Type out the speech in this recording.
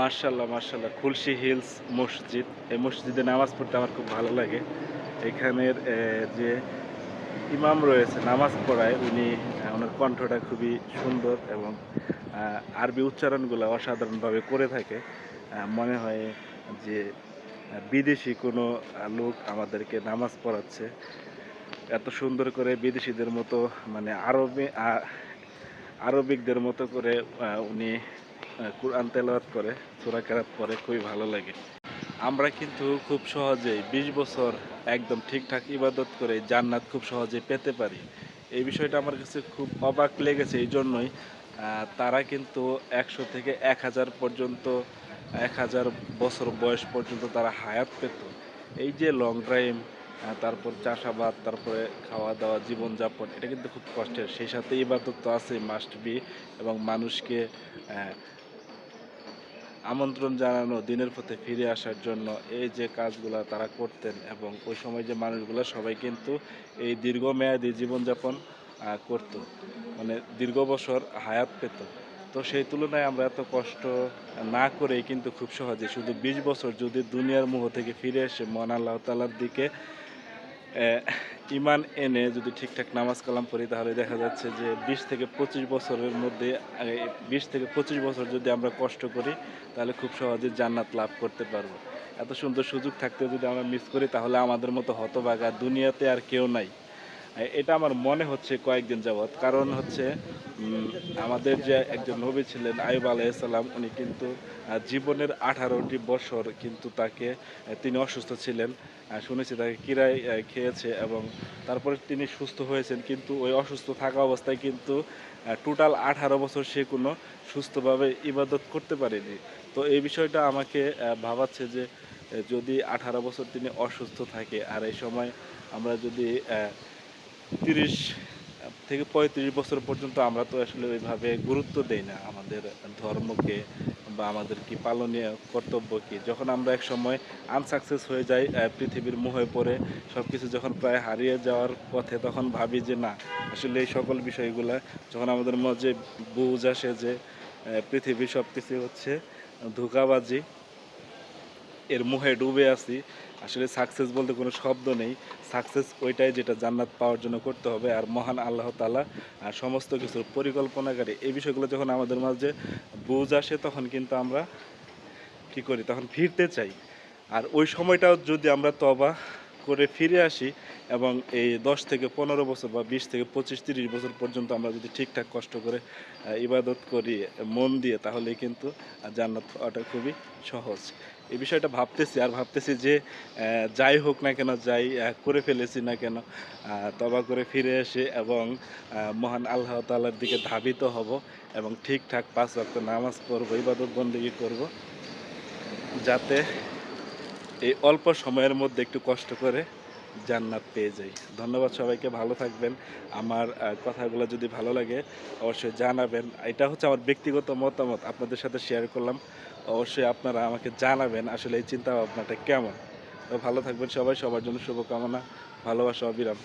মার্শাল্লাহ মার্শাল্লাহ খুলশি হিলস মসজিদ। এই মসজিদে নামাজ পড়তে আমার খুব ভালো লাগে। এখানের যে ইমাম রয়েছে, নামাজ পড়ায়, উনি ওনার কণ্ঠটা খুবই সুন্দর এবং আরবি উচ্চারণগুলো অসাধারণভাবে করে থাকে। মনে হয় যে বিদেশি কোনো লোক আমাদেরকে নামাজ পড়াচ্ছে। এত সুন্দর করে বিদেশিদের মতো মানে আরবি আরবিকদের মতো করে উনি কোরআন তেলাওয়াত করে, সূরা কেরাত পড়ে, খুবই ভালো লাগে। আমরা কিন্তু খুব সহজেই বিশ বছর একদম ঠিকঠাক ইবাদত করে জান্নাত খুব সহজেই পেতে পারি। এই বিষয়টা আমার কাছে খুব অবাক লেগেছে, এই জন্যই তারা কিন্তু একশো থেকে এক হাজার পর্যন্ত, এক হাজার বছর বয়স পর্যন্ত তারা হায়াত পেত। এই যে লং ড্রাইভ তারপর চাষাবাদ, তারপরে খাওয়া দাওয়া জীবনযাপন, এটা কিন্তু খুব কষ্টের। সেই সাথে ইবাদত তো আছে মাস্ট বি এবং মানুষকে আমন্ত্রণ জানানো, দিনের পথে ফিরে আসার জন্য এই যে কাজগুলো তারা করতেন এবং ওই সময় যে মানুষগুলো সবাই কিন্তু এই দীর্ঘমেয়াদী জীবনযাপন করতো। মানে দীর্ঘ বছর হায়াত পেত। তো সেই তুলনায় আমরা এত কষ্ট না করেই কিন্তু খুব সহজে শুধু বিশ বছর যদি দুনিয়ার মুহ থেকে ফিরে এসে মহান আল্লাহ তালার দিকে ইমান এনে যদি ঠিকঠাক নামাজ কালাম পড়ি, তাহলে দেখা যাচ্ছে যে বিশ থেকে পঁচিশ বছরের মধ্যে বিশ থেকে পঁচিশ বছর যদি আমরা কষ্ট করি, তাহলে খুব সহজে জান্নাত লাভ করতে পারব। এত সুন্দর সুযোগ থাকতে যদি আমরা মিস করি, তাহলে আমাদের মতো হতবাগা দুনিয়াতে আর কেউ নাই। এটা আমার মনে হচ্ছে কয়েকদিন যাবৎ। কারণ হচ্ছে আমাদের যে একজন নবী ছিলেন আয়ুব আলাইসাল্লাম উনি কিন্তু জীবনের আঠারোটি বছর কিন্তু তাকে তিনি অসুস্থ ছিলেন। শুনেছি তাকে কিরায় খেয়েছে এবং তারপরে তিনি সুস্থ হয়েছেন, কিন্তু ওই অসুস্থ থাকা অবস্থায় কিন্তু টোটাল আঠারো বছর সে কোনো সুস্থভাবে ইবাদত করতে পারেনি। তো এই বিষয়টা আমাকে ভাবাচ্ছে যে যদি আঠারো বছর তিনি অসুস্থ থাকে, আর এই সময় আমরা যদি তিরিশ থেকে পঁয়ত্রিশ বছর পর্যন্ত আমরা তো আসলে ওইভাবে গুরুত্ব দেই না আমাদের ধর্মকে বা আমাদের কি পালনীয় কর্তব্য কি। যখন আমরা এক সময় আনসাকসেস হয়ে যাই পৃথিবীর মুহে পড়ে সব কিছু যখন প্রায় হারিয়ে যাওয়ার পথে তখন ভাবি যে না, আসলে এই সকল বিষয়গুলা যখন আমাদের মাঝে বুঝ আসে যে পৃথিবীর সব কিছু হচ্ছে ধোকাবাজি এর মুহে ডুবে আছি। আসলে সাকসেস বলতে কোনো শব্দ নেই। সাকসেস ওইটাই যেটা জান্নাত পাওয়ার জন্য করতে হবে আর মহান আল্লাহ তালা আর সমস্ত কিছুর পরিকল্পনাকারী। এই বিষয়গুলো যখন আমাদের মাঝে বুঝ আসে, তখন কিন্তু আমরা কি করি? তখন ফিরতে চাই। আর ওই সময়টাও যদি আমরা তবা করে ফিরে আসি এবং এই দশ থেকে পনেরো বছর বা বিশ থেকে পঁচিশ তিরিশ বছর পর্যন্ত আমরা যদি ঠিকঠাক কষ্ট করে ইবাদত করি, মন দিয়ে তাহলে কিন্তু জান্নাত পাওয়াটা খুবই সহজ। এই বিষয়টা ভাবতেছি, আর ভাবতেছি যে যাই হোক না কেন, যাই করে ফেলেছি না কেন তবা করে ফিরে এসে এবং মহান আল্লাহ তাল্লার দিকে ধাবিত হব এবং ঠিকঠাক পাঁচ রক্ত নামাজ পড়ব, ইবাদত বন্দিগি করব, যাতে এই অল্প সময়ের মধ্যে একটু কষ্ট করে জান্নাত পেয়ে যাই। ধন্যবাদ সবাইকে, ভালো থাকবেন। আমার কথাগুলো যদি ভালো লাগে, অবশ্যই জানাবেন। এটা হচ্ছে আমার ব্যক্তিগত মতামত, আপনাদের সাথে শেয়ার করলাম। অবশ্যই আপনারা আমাকে জানাবেন আসলে এই চিন্তা ভাবনাটা কেমন ভালো থাকবেন সবাই, সবার জন্য শুভকামনা, ভালোবাসা, অবিরাম।